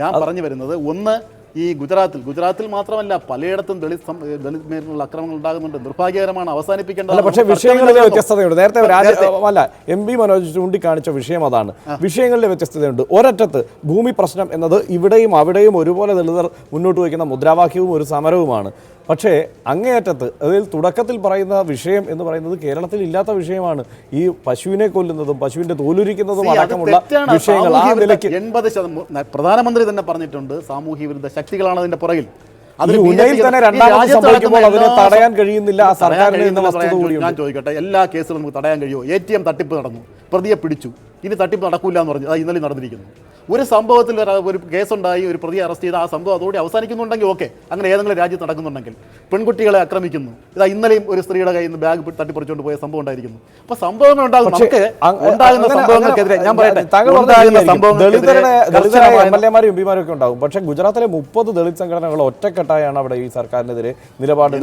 ഞാൻ പറഞ്ഞു വരുന്നത് ഒന്ന് ഈ ഗുജറാത്തിൽ. ഗുജറാത്തിൽ മാത്രമല്ല പലയിടത്തും ദളിത് ദളിത് മേലുള്ള അക്രമങ്ങൾ ഉണ്ടാകുന്നുണ്ട്. ദുർഭാഗ്യകരമാണ് അവസാനിപ്പിക്കേണ്ടത്. പക്ഷേ വിഷയങ്ങളിലെ വ്യത്യസ്തതയുണ്ട്. നേരത്തെ. അല്ല എം പി മനോജ് ചൂണ്ടിക്കാണിച്ച വിഷയം അതാണ്. വിഷയങ്ങളിലെ വ്യത്യസ്തതയുണ്ട്. ഒരറ്റത്ത് ഭൂമി പ്രശ്നം എന്നത് ഇവിടെയും അവിടെയും ഒരുപോലെ ദളിതർ മുന്നോട്ട് വയ്ക്കുന്ന മുദ്രാവാക്യവും ഒരു സമരവുമാണ്. പക്ഷേ അങ്ങേയറ്റത്ത് അതിൽ തുടക്കത്തിൽ പറയുന്ന വിഷയം എന്ന് പറയുന്നത് കേരളത്തിൽ ഇല്ലാത്ത വിഷയമാണ്. ഈ പശുവിനെ കൊല്ലുന്നതും പശുവിന്റെ തോലുരിക്കുന്നതും അടക്കമുള്ള വിഷയങ്ങൾ ആ നിലയ്ക്ക് എൺപത് ശതമാനം പ്രധാനമന്ത്രി തന്നെ പറഞ്ഞിട്ടുണ്ട് സാമൂഹ്യ വിരുദ്ധ ശക്തികളാണ് അതിന്റെ പുറകിൽ. ഈ അതിൽ ഉന്നയിൽ തന്നെ ഈ രണ്ടാമത് സംഭവിക്കുമ്പോൾ അതിനെ തടയാൻ കഴിയുന്നില്ല ആ സർക്കാരിന് വസ്തുത കൂടിയുണ്ട്. ഞാൻ ചോദിക്കട്ടെ. എല്ലാ കേസുകളും നമുക്ക് തടയാൻ കഴിയുമോ? എ ടി എം തട്ടിപ്പ് നടന്നു. പ്രതിയെ പിടിച്ചു. ഇനി തട്ടിപ്പ് നടക്കൂല എന്ന് പറഞ്ഞു അത് ഇന്നലെ നടന്നിരിക്കുന്നു. ഒരു സംഭവത്തിൽ ഒരു കേസുണ്ടായി ഒരു പ്രതി അറസ്റ്റ് ചെയ്ത് ആ സംഭവം അതോടെ അവസാനിക്കുന്നുണ്ടെങ്കിൽ ഓക്കെ. അങ്ങനെ ഏതെങ്കിലും രാജ്യത്ത് നടക്കുന്നുണ്ടെങ്കിൽ പെൺകുട്ടികളെ ആക്രമിക്കുന്നു. ഇതാ ഇന്നലെയും ഒരു സ്ത്രീയുടെ കയ്യിൽ നിന്ന് ബാഗ് തട്ടിപ്പറിച്ചുകൊണ്ട് പോയ സംഭവം ഉണ്ടായിരിക്കുന്നു. അപ്പൊ സംഭവങ്ങൾ ഉണ്ടാകും. നമുക്ക് ഉണ്ടാകുന്ന സംഭവങ്ങൾക്കെതിരെ ഞാൻ പറയട്ടെ താങ്കൾ പറഞ്ഞത് ഉണ്ടാകുന്ന ശരിയായിരിക്കും. സംഭവങ്ങൾക്കെതിരെ ദളിതരുടെ ദളിതരായ കർശനമായ എം എൽ എമാരും എം പിമാരും ഒക്കെ ഉണ്ടാകും. പക്ഷേ ഗുജറാത്തിലെ മുപ്പത് ദളിത് സംഘടനകൾ ഒറ്റക്കെട്ടായാണ് അവിടെ ഈ സർക്കാരിനെതിരെ നിലപാട്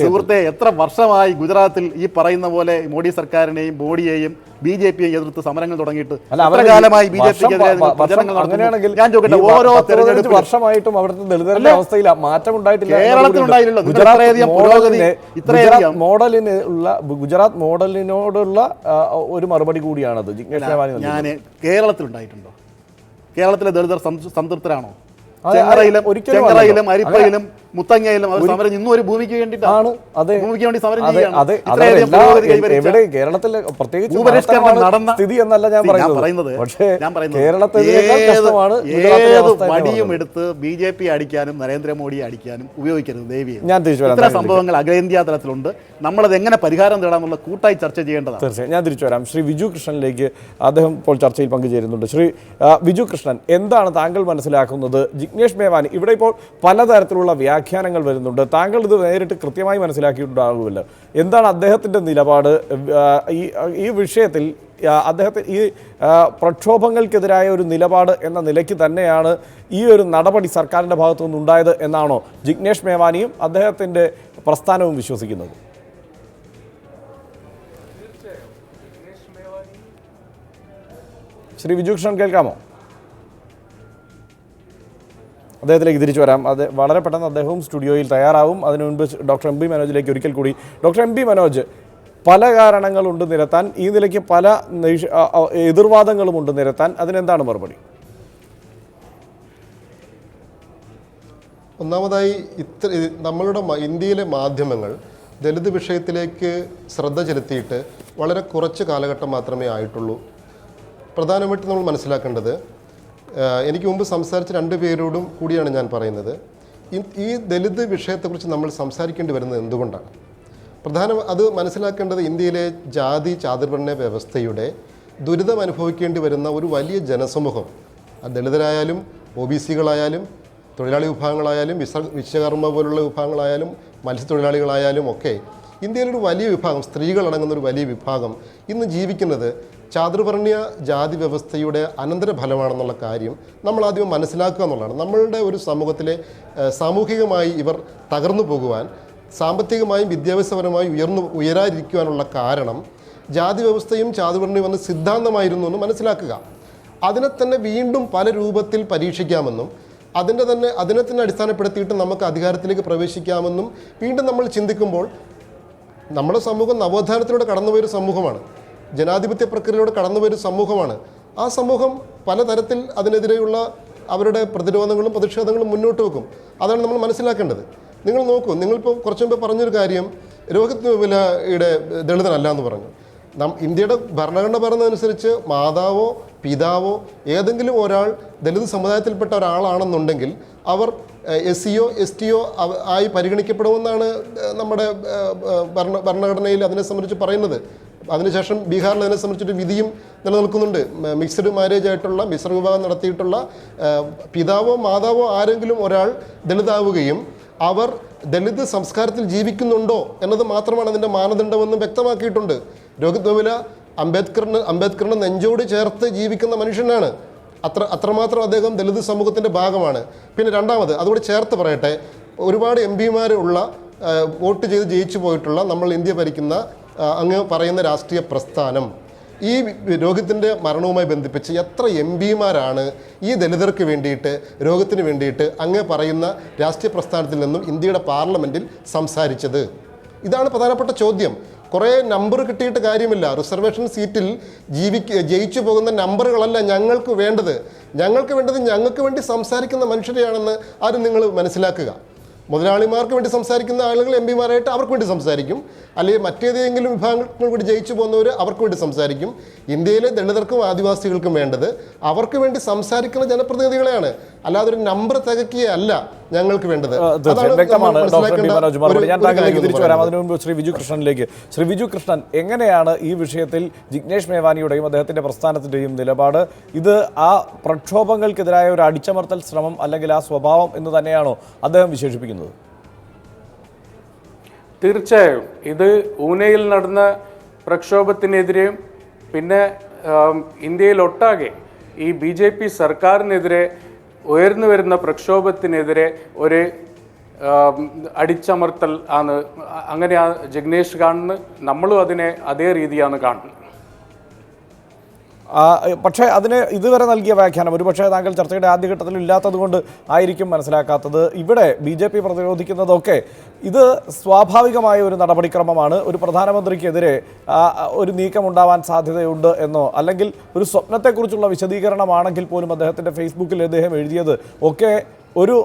സുഹൃത്തെ എത്ര വർഷമായി ഗുജറാത്തിൽ ഈ പറയുന്ന പോലെ മോഡി സർക്കാരിനെയും മോഡിയെയും ബി ജെ പിയെയും എതിർത്ത് സമരങ്ങൾ തുടങ്ങിയിട്ട് അവരുടെ കാലമായി ബി ജെ വർഷം അങ്ങനെയാണെങ്കിൽ നടത്തുന്നു. ഞാൻ ചോദിക്കട്ടെ ഓരോ തെരഞ്ഞെടുപ്പ് വർഷമായിട്ടും അവിടുത്തെ ദളിതരുടെ അവസ്ഥയില അവസ്ഥയിൽ മാറ്റം ഉണ്ടായിട്ടില്ല. നിങ്ങൾ ഇത്രയധികം പുരോഗതി, മോഡലിന് ഇത്രയധികം- മോഡലിന് ഉള്ള ഗുജറാത്ത് മോഡലിനോടുള്ള ഒരു മറുപടി കൂടിയാണത്. ജിഗ്നേഷ് ഞാൻ കേരളത്തിൽ ഉണ്ടായിട്ടുണ്ടോ? കേരളത്തിലെ ദളിതർ സംതൃപ്തരാണോ? ചെങ്ങറയിലും ഒരിക്കലും ചെങ്ങറയിലും അരിപ്പയിലും മുത്തങ്ങയിലും അവർ സമരം ഇന്നും ഒരു ഭൂമിക്ക് വേണ്ടിയിട്ടാണ്. അതെ. ഭൂമിക്ക് വേണ്ടി സമരം ചെയ്യുകയാണ്. എവിടെ കേരളത്തിലെ പ്രത്യേകിച്ച് ഭൂപരിഷ്കരണം നടന്ന സ്ഥിതി എന്നല്ല ഞാൻ പറയുന്നത്. പക്ഷേ ഞാൻ പറയുന്നത് എന്ന് വടിയും. എടുത്ത് ബി ജെ പി അടിക്കാനും നരേന്ദ്രമോദിയെ അടിക്കാനും ഉപയോഗിക്കരുത് ദേവി ഞാൻ തിരിച്ചു വരാം. ഇത്തരം സംഭവങ്ങൾ അഖിലേന്ത്യാ തലത്തിലുണ്ട്. നമ്മളത് എങ്ങനെ പരിഹാരം തേടാമെന്നുള്ള കൂട്ടായി ചർച്ച ചെയ്യേണ്ടതാണ്. തീർച്ചയായും. ഞാൻ തിരിച്ചു വരാം. ശ്രീ വിജു കൃഷ്ണനിലേക്ക് അദ്ദേഹം ഇപ്പോൾ ചർച്ചയിൽ പങ്കുചേരുന്നുണ്ട്. ശ്രീ വിജു കൃഷ്ണൻ എന്താണ് താങ്കൾ മനസ്സിലാക്കുന്നത്? ജിഗ്നേഷ് മേവാനി ഇവിടെ ഇപ്പോൾ പലതരത്തിലുള്ള വ്യാഖ്യാനങ്ങൾ വരുന്നുണ്ട്. താങ്കൾ ഇത് നേരിട്ട് കൃത്യമായി മനസ്സിലാക്കിയിട്ടുണ്ടാകുമല്ലോ. എന്താണ് അദ്ദേഹത്തിന്റെ നിലപാട്? ഈ ഈ വിഷയത്തിൽ അദ്ദേഹത്തെ ഈ പ്രക്ഷോഭങ്ങൾക്കെതിരായ ഒരു നിലപാട് എന്ന നിലയ്ക്ക് തന്നെയാണ് ഈ ഒരു നടപടി സർക്കാരിന്റെ ഭാഗത്തു നിന്നുണ്ടായത് എന്നാണോ ജിഗ്നേഷ് മേവാനിയും അദ്ദേഹത്തിന്റെ പ്രസ്ഥാനവും വിശ്വസിക്കുന്നത്? ശ്രീ വിജു കൃഷ്ണൻ കേൾക്കാമോ? അദ്ദേഹത്തിലേക്ക് തിരിച്ചു വരാം. അത് വളരെ പെട്ടെന്ന് അദ്ദേഹവും സ്റ്റുഡിയോയിൽ തയ്യാറാവും. അതിനു മുൻപ് ഡോക്ടർ എം പി മനോജിലേക്ക് ഒരിക്കൽ കൂടി. ഡോക്ടർ എം പി മനോജ് പല കാരണങ്ങളുണ്ട് നിരത്താൻ ഈ നിലയ്ക്ക് പല എതിർവാദങ്ങളും ഉണ്ട് നിരത്താൻ. അതിനെന്താണ് മറുപടി? ഒന്നാമതായി ഇത്ര ഇത് നമ്മളുടെ ഇന്ത്യയിലെ മാധ്യമങ്ങൾ ദലിത് വിഷയത്തിലേക്ക് ശ്രദ്ധ ചെലുത്തിയിട്ട് വളരെ കുറച്ച് കാലഘട്ടം മാത്രമേ ആയിട്ടുള്ളൂ. പ്രധാനമായിട്ടും നമ്മൾ മനസ്സിലാക്കേണ്ടത് എനിക്ക് മുമ്പ് സംസാരിച്ച രണ്ട് പേരോടും കൂടിയാണ് ഞാൻ പറയുന്നത്. ഈ- ദലിത് വിഷയത്തെക്കുറിച്ച് നമ്മൾ സംസാരിക്കേണ്ടി വരുന്നത് എന്തുകൊണ്ടാണ്? പ്രധാന അത് മനസ്സിലാക്കേണ്ടത് ഇന്ത്യയിലെ ജാതി ചാതുർവർണ വ്യവസ്ഥയുടെ ദുരിതം അനുഭവിക്കേണ്ടി വരുന്ന ഒരു വലിയ ജനസമൂഹം. ദളിതരായാലും ഒ ബി സികളായാലും തൊഴിലാളി വിഭാഗങ്ങളായാലും വിശ്വ വിശ്വകർമ്മ പോലുള്ള വിഭാഗങ്ങളായാലും മത്സ്യത്തൊഴിലാളികളായാലും ഒക്കെ ഇന്ത്യയിലൊരു വലിയ വിഭാഗം സ്ത്രീകളടങ്ങുന്ന ഒരു വലിയ വിഭാഗം ഇന്ന് ജീവിക്കുന്നത് ചാതുർവർണയ ജാതി വ്യവസ്ഥയുടെ അനന്തര ഫലമാണെന്നുള്ള കാര്യം നമ്മൾ ആദ്യം മനസ്സിലാക്കുക എന്നുള്ളതാണ്. നമ്മളുടെ ഒരു സമൂഹത്തിലെ സാമൂഹികമായി ഇവർ തകർന്നു പോകുവാൻ സാമ്പത്തികമായും വിദ്യാഭ്യാസപരമായും ഉയർന്നു ഉയരാതിരിക്കുവാനുള്ള കാരണം ജാതി വ്യവസ്ഥയും ചാതുവർണയും എന്ന സിദ്ധാന്തമായിരുന്നു എന്ന് മനസ്സിലാക്കുക. അതിനെ തന്നെ വീണ്ടും പല രൂപത്തിൽ പരീക്ഷിക്കാമെന്നും അതിന്റെ തന്നെ അതിനെ തന്നെ അടിസ്ഥാനപ്പെടുത്തിയിട്ട് നമുക്ക് അധികാരത്തിലേക്ക് പ്രവേശിക്കാമെന്നും വീണ്ടും നമ്മൾ ചിന്തിക്കുമ്പോൾ നമ്മുടെ സമൂഹം നവോത്ഥാനത്തിലൂടെ കടന്നുപോയൊരു സമൂഹമാണ്. ജനാധിപത്യ പ്രക്രിയയിലൂടെ കടന്നുപോയൊരു സമൂഹമാണ്. ആ സമൂഹം പലതരത്തിൽ അതിനെതിരെയുള്ള അവരുടെ പ്രതിരോധങ്ങളും പ്രതിഷേധങ്ങളും മുന്നോട്ട് വെക്കും. അതാണ് നമ്മൾ മനസ്സിലാക്കേണ്ടത്. നിങ്ങൾ നോക്കൂ നിങ്ങളിപ്പോൾ കുറച്ചു മുമ്പ് പറഞ്ഞൊരു കാര്യം രോഹിത് വിലയുടെ ദളിതനല്ല എന്ന് പറഞ്ഞു. നം ഇന്ത്യയുടെ ഭരണഘടന പറയുന്നതനുസരിച്ച് മാതാവോ പിതാവോ ഏതെങ്കിലും ഒരാൾ ദളിത് സമുദായത്തിൽപ്പെട്ട ഒരാളാണെന്നുണ്ടെങ്കിൽ അവർ എസ് സിഒ എസ് ടിയോ ആയി പരിഗണിക്കപ്പെടുമെന്നാണ് നമ്മുടെ ഭരണ ഭരണഘടനയിൽ അതിനെ സംബന്ധിച്ച് പറയുന്നത്. അതിനുശേഷം ബീഹാറിൽ അതിനെ സംബന്ധിച്ചൊരു വിധിയും നിലനിൽക്കുന്നുണ്ട്. മിക്സഡ് മാരേജ് ആയിട്ടുള്ള മിശ്ര വിവാഹം നടത്തിയിട്ടുള്ള പിതാവോ മാതാവോ ആരെങ്കിലും ഒരാൾ ദളിതാവുകയും അവർ ദളിത് സംസ്കാരത്തിൽ ജീവിക്കുന്നുണ്ടോ എന്നത് മാത്രമാണ് അതിന്റെ മാനദണ്ഡമെന്നും വ്യക്തമാക്കിയിട്ടുണ്ട്. രോഹിത് നോവില അംബേദ്കറിന് അംബേദ്കറിന് നെഞ്ചോട് ചേർത്ത് ജീവിക്കുന്ന മനുഷ്യനാണ്. അത്ര അത്രമാത്രം അദ്ദേഹം ദളിത് സമൂഹത്തിന്റെ ഭാഗമാണ്. പിന്നെ രണ്ടാമത് അതുകൂടി ചേർത്ത് പറയട്ടെ ഒരുപാട് എം പിമാരുള്ള വോട്ട് ചെയ്ത് ജയിച്ചു പോയിട്ടുള്ള നമ്മൾ ഇന്ത്യ ഭരിക്കുന്ന അങ്ങ് പറയുന്ന രാഷ്ട്രീയ പ്രസ്ഥാനം. ഈ രോഗത്തിന്റെ മരണവുമായി ബന്ധിപ്പിച്ച് എത്ര എം പിമാരാണ് ഈ ദലിതർക്ക് വേണ്ടിയിട്ട് രോഗത്തിന് വേണ്ടിയിട്ട് അങ്ങ് പറയുന്ന രാഷ്ട്രീയ പ്രസ്ഥാനത്തിൽ നിന്നും ഇന്ത്യയുടെ പാർലമെന്റിൽ സംസാരിച്ചത്? ഇതാണ് പ്രധാനപ്പെട്ട ചോദ്യം. കുറേ നമ്പർ കിട്ടിയിട്ട് കാര്യമില്ല. റിസർവേഷൻ സീറ്റിൽ ജീവിക്ക ജയിച്ചു പോകുന്ന നമ്പറുകളല്ല ഞങ്ങൾക്ക് വേണ്ടത്. ഞങ്ങൾക്ക് വേണ്ടത് ഞങ്ങൾക്ക് വേണ്ടി സംസാരിക്കുന്ന മനുഷ്യരെയാണെന്ന് ആരും നിങ്ങൾ മനസ്സിലാക്കുക. മുതലാളിമാർക്ക് വേണ്ടി സംസാരിക്കുന്ന ആളുകൾ എം പിമാരായിട്ട് അവർക്ക് വേണ്ടി സംസാരിക്കും. അല്ലെങ്കിൽ മറ്റേതെങ്കിലും വിഭാഗങ്ങൾ കൂടി ജയിച്ചു പോകുന്നവർ അവർക്ക് വേണ്ടി സംസാരിക്കും. ഇന്ത്യയിലെ ദളിതർക്കും ആദിവാസികൾക്കും വേണ്ടത് അവർക്ക് വേണ്ടി സംസാരിക്കുന്ന ജനപ്രതിനിധികളെയാണ്. അല്ലാതെ ഒരു നമ്പർ തികക്കുകയല്ല. ഞങ്ങൾക്ക് വേണ്ടത്. വ്യക്തമാണ് ഡോക്ടർ പി മനോജ് മറുപടി ഞാൻ താങ്കളിലേക്ക് തിരിച്ചു വരാം. അതിനു മുമ്പ് ശ്രീ വിജു കൃഷ്ണനിലേക്ക്. ശ്രീ വിജു കൃഷ്ണൻ എങ്ങനെയാണ് ഈ വിഷയത്തിൽ ജിഗ്നേഷ് മേവാനിയുടെയും അദ്ദേഹത്തിന്റെ പ്രസ്ഥാനത്തിന്റെയും നിലപാട്? ഇത് ആ പ്രക്ഷോഭങ്ങൾക്കെതിരായ ഒരു അടിച്ചമർത്തൽ ശ്രമം അല്ലെങ്കിൽ ആ സ്വഭാവം എന്ന് തന്നെയാണോ അദ്ദേഹം വിശേഷിപ്പിക്കുന്നത്? തീർച്ചയായും. ഇത് ഊനയിൽ നടന്ന പ്രക്ഷോഭത്തിനെതിരെയും പിന്നെ ഇന്ത്യയിലൊട്ടാകെ ഈ ബി ജെ പി സർക്കാരിനെതിരെ ഉയർന്നു വരുന്ന പ്രക്ഷോഭത്തിനെതിരെ ഒരു അടിച്ചമർത്തൽ ആണ്. അങ്ങനെയാണ് ജിഗ്നേഷ് കാണുന്നത് നമ്മളും അതിനെ അതേ രീതിയാണ് കാണുന്നത്. പക്ഷേ അതിന് ഇതുവരെ നൽകിയ വ്യാഖ്യാനം ഒരുപക്ഷെ താങ്കൾ ചർച്ചയുടെ ആദ്യഘട്ടത്തിൽ ഇല്ലാത്തതുകൊണ്ട് ആയിരിക്കും മനസ്സിലാക്കാത്തത്. ഇവിടെ ബി ജെ പി പ്രതിരോധിക്കുന്നതൊക്കെ ഇത് സ്വാഭാവികമായ ഒരു നടപടിക്രമമാണ്. ഒരു പ്രധാനമന്ത്രിക്കെതിരെ ഒരു നീക്കം ഉണ്ടാവാൻ സാധ്യതയുണ്ട് എന്നോ അല്ലെങ്കിൽ ഒരു സ്വപ്നത്തെക്കുറിച്ചുള്ള വിശദീകരണമാണെങ്കിൽ പോലും അദ്ദേഹത്തിന്റെ ഫേസ്ബുക്കിൽ അദ്ദേഹം എഴുതിയത് ഒക്കെ ഒരു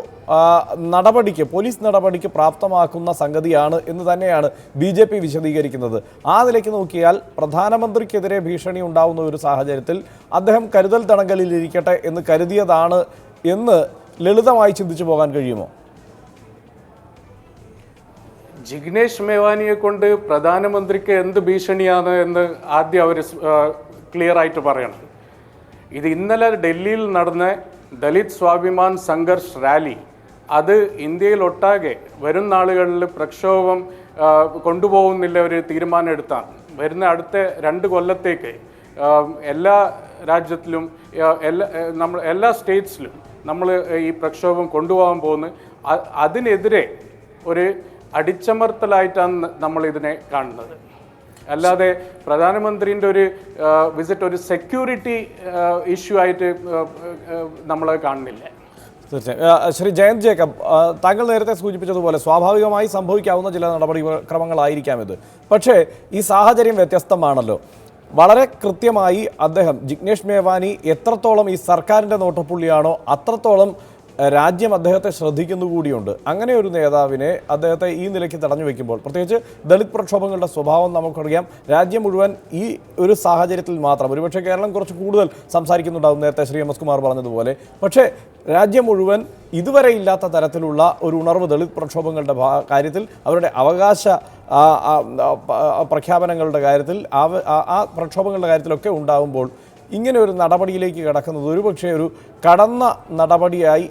നടപടിക്ക് പോലീസ് നടപടിക്ക് പ്രാപ്തമാക്കുന്ന സംഗതിയാണ് എന്ന് തന്നെയാണ് ബി ജെ പി വിശദീകരിക്കുന്നത്. ആ നിലയ്ക്ക് നോക്കിയാൽ പ്രധാനമന്ത്രിക്കെതിരെ ഭീഷണി ഉണ്ടാവുന്ന ഒരു സാഹചര്യത്തിൽ അദ്ദേഹം കരുതൽ തടങ്കലിൽ ഇരിക്കട്ടെ എന്ന് കരുതിയതാണ് എന്ന് ലളിതമായി ചിന്തിച്ചു പോകാൻ കഴിയുമോ? ജിഗ്നേഷ് മേവാനിയെ കൊണ്ട് പ്രധാനമന്ത്രിക്ക് എന്ത് ഭീഷണിയാണ് എന്ന് ആദ്യം അവർ ക്ലിയർ ആയിട്ട് പറയണം. ഇത് ഇന്നലെ ഡൽഹിയിൽ നടന്ന ദലിത് സ്വാഭിമാൻ സംഘർഷ് റാലി. അത് ഇന്ത്യയിലൊട്ടാകെ വരും നാളുകളിൽ പ്രക്ഷോഭം കൊണ്ടുപോകുന്നില്ല ഒരു തീരുമാനം എടുത്താണ് വരുന്ന അടുത്ത രണ്ട് കൊല്ലത്തേക്ക് എല്ലാ രാജ്യത്തിലും എല്ലാ നമ്മൾ എല്ലാ സ്റ്റേറ്റ്സിലും നമ്മൾ ഈ പ്രക്ഷോഭം കൊണ്ടുപോകാൻ പോകുന്നു. അതിനെതിരെ ഒരു അടിച്ചമർത്തലായിട്ടാണ് നമ്മൾ ഇതിനെ കാണുന്നത്. അല്ലാതെ പ്രധാനമന്ത്രിന്റെ ഒരു വിസിറ്റ് ഒരു സെക്യൂരിറ്റി ഇഷ്യൂ ആയിട്ട് നമ്മൾ കാണുന്നില്ല. തീർച്ചയായും. ശ്രീ ജയന്ത് ജേക്കബ് താങ്കൾ നേരത്തെ സൂചിപ്പിച്ചതുപോലെ സ്വാഭാവികമായി സംഭവിക്കാവുന്ന ചില നടപടിക്രമങ്ങളായിരിക്കാം ഇത്. പക്ഷേ ഈ സാഹചര്യം വ്യത്യസ്തമാണല്ലോ. വളരെ കൃത്യമായി അദ്ദേഹം ജിഗ്നേഷ് മേവാനി എത്രത്തോളം ഈ സർക്കാരിന്റെ നോട്ടപ്പുള്ളിയാണോ അത്രത്തോളം രാജ്യം അദ്ദേഹത്തെ ശ്രദ്ധിക്കുന്നു കൂടിയുണ്ട്. അങ്ങനെ ഒരു നേതാവിനെ അദ്ദേഹത്തെ ഈ നിലയ്ക്ക് തടഞ്ഞു വെക്കുമ്പോൾ പ്രത്യേകിച്ച് ദളിത് പ്രക്ഷോഭങ്ങളുടെ സ്വഭാവം നമുക്കറിയാം. രാജ്യം മുഴുവൻ ഈ ഒരു സാഹചര്യത്തിൽ മാത്രം ഒരുപക്ഷെ കേരളം കുറച്ച് കൂടുതൽ സംസാരിക്കുന്നുണ്ടാവും നേരത്തെ ശ്രീ എം എസ് കുമാർ പറഞ്ഞതുപോലെ. പക്ഷേ രാജ്യം മുഴുവൻ ഇതുവരെ ഇല്ലാത്ത തരത്തിലുള്ള ഒരു ഉണർവ് ദളിത് പ്രക്ഷോഭങ്ങളുടെ കാര്യത്തിൽ അവരുടെ അവകാശ പ്രഖ്യാപനങ്ങളുടെ കാര്യത്തിൽ ആ പ്രക്ഷോഭങ്ങളുടെ കാര്യത്തിലൊക്കെ ഉണ്ടാകുമ്പോൾ ഇങ്ങനെ ഒരു നടപടിയിലേക്ക് കിടക്കുന്നത്. ഒരുപക്ഷെ ഒരു കടന്ന നടപടിയായി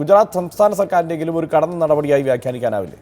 ഗുജറാത്ത് സംസ്ഥാന സർക്കാരിന്റെങ്കിലും ഒരു കടന്ന നടപടിയായി വ്യാഖ്യാനിക്കാനാവില്ലേ?